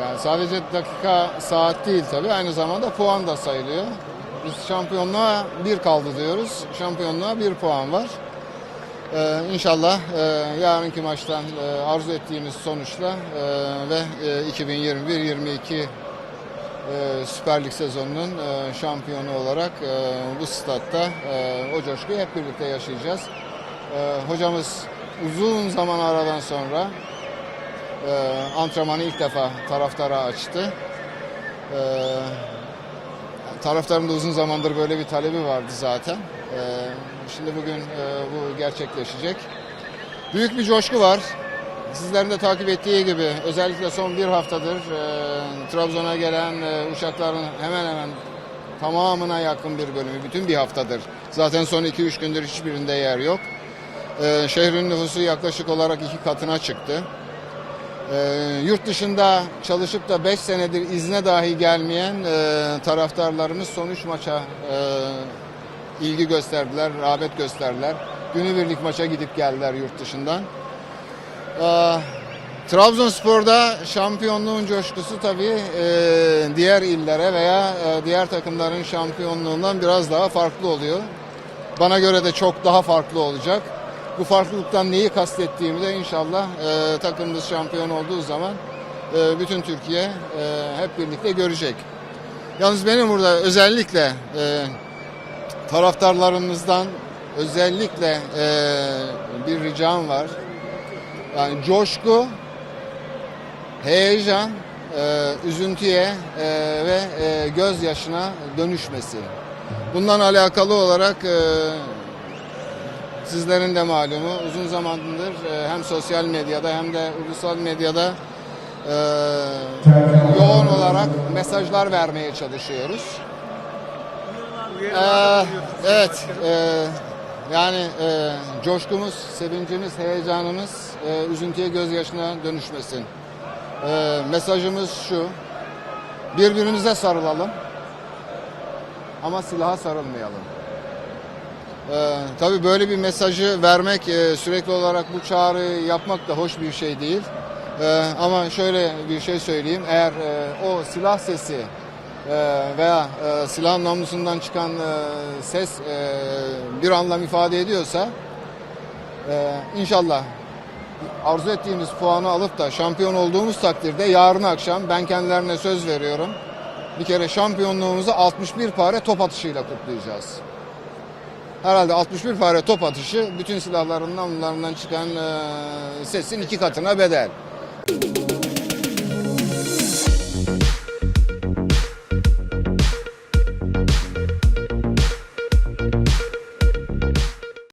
Yani sadece dakika saat değil tabii aynı zamanda puan da sayılıyor. Biz şampiyonluğa bir kaldı diyoruz. Şampiyonluğa bir puan var. Ee, inşallah e, yarınki maçtan e, arzu ettiğimiz sonuçla e, ve e, 2021-22 e, Süper Lig sezonunun e, şampiyonu olarak e, bu statta e, o coşkuyu hep birlikte yaşayacağız. E, hocamız uzun zaman aradan sonra e, antrenmanı ilk defa taraftara açtı. E, taraftarın da uzun zamandır böyle bir talebi vardı zaten. E, şimdi bugün e, bu gerçekleşecek. Büyük bir coşku var. Sizlerin de takip ettiği gibi özellikle son bir haftadır e, Trabzon'a gelen e, uçakların hemen hemen tamamına yakın bir bölümü, bütün bir haftadır. Zaten son 2-3 gündür hiçbirinde yer yok. E, şehrin nüfusu yaklaşık olarak iki katına çıktı. E, yurt dışında çalışıp da 5 senedir izne dahi gelmeyen e, taraftarlarımız sonuç maça e, ilgi gösterdiler, rağbet gösterdiler. Günübirlik maça gidip geldiler yurt dışından. Ee, Trabzonspor'da şampiyonluğun coşkusu tabii e, diğer illere veya e, diğer takımların şampiyonluğundan biraz daha farklı oluyor. Bana göre de çok daha farklı olacak. Bu farklılıktan neyi kastettiğimi de inşallah e, takımımız şampiyon olduğu zaman e, bütün Türkiye e, hep birlikte görecek. Yalnız benim burada özellikle e, taraftarlarımızdan özellikle e, bir ricam var. Yani coşku, heyecan, e, üzüntüye e, ve e, gözyaşına dönüşmesi. Bundan alakalı olarak e, sizlerin de malumu uzun zamandır e, hem sosyal medyada hem de ulusal medyada e, yoğun olarak mesajlar vermeye çalışıyoruz. Ee, evet, e, yani e, coşkumuz, sevincimiz, heyecanımız e, üzüntüye, gözyaşına dönüşmesin. E, mesajımız şu, birbirimize sarılalım ama silaha sarılmayalım. E, tabii böyle bir mesajı vermek, e, sürekli olarak bu çağrı yapmak da hoş bir şey değil. E, ama şöyle bir şey söyleyeyim, eğer e, o silah sesi e, veya e, silah namlusundan çıkan e, ses e, bir anlam ifade ediyorsa e, inşallah arzu ettiğimiz puanı alıp da şampiyon olduğumuz takdirde yarın akşam ben kendilerine söz veriyorum. Bir kere şampiyonluğumuzu 61 pare top atışıyla kutlayacağız. Herhalde 61 pare top atışı bütün silahların namlularından çıkan e, sesin iki katına bedel.